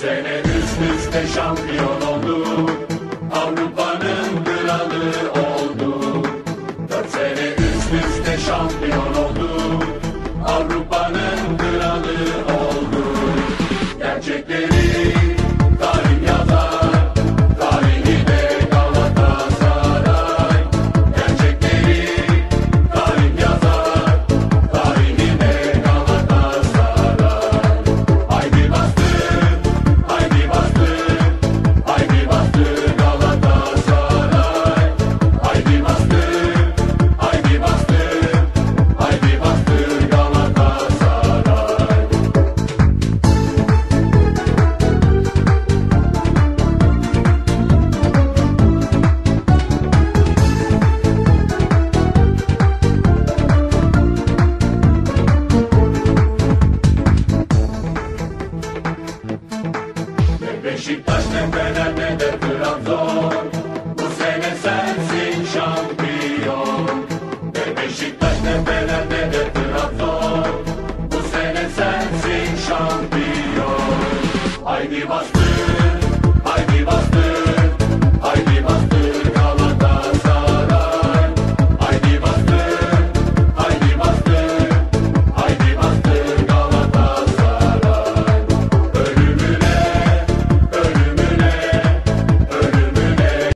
sene üst üste şampiyon Beşiktaş ne Fener ne de Trabzon. Bu sene sensin şampiyon. Ne Beşiktaş ne Fener ne de Trabzon. Bu sene sensin şampiyon. Haydi bastır, haydi bastır.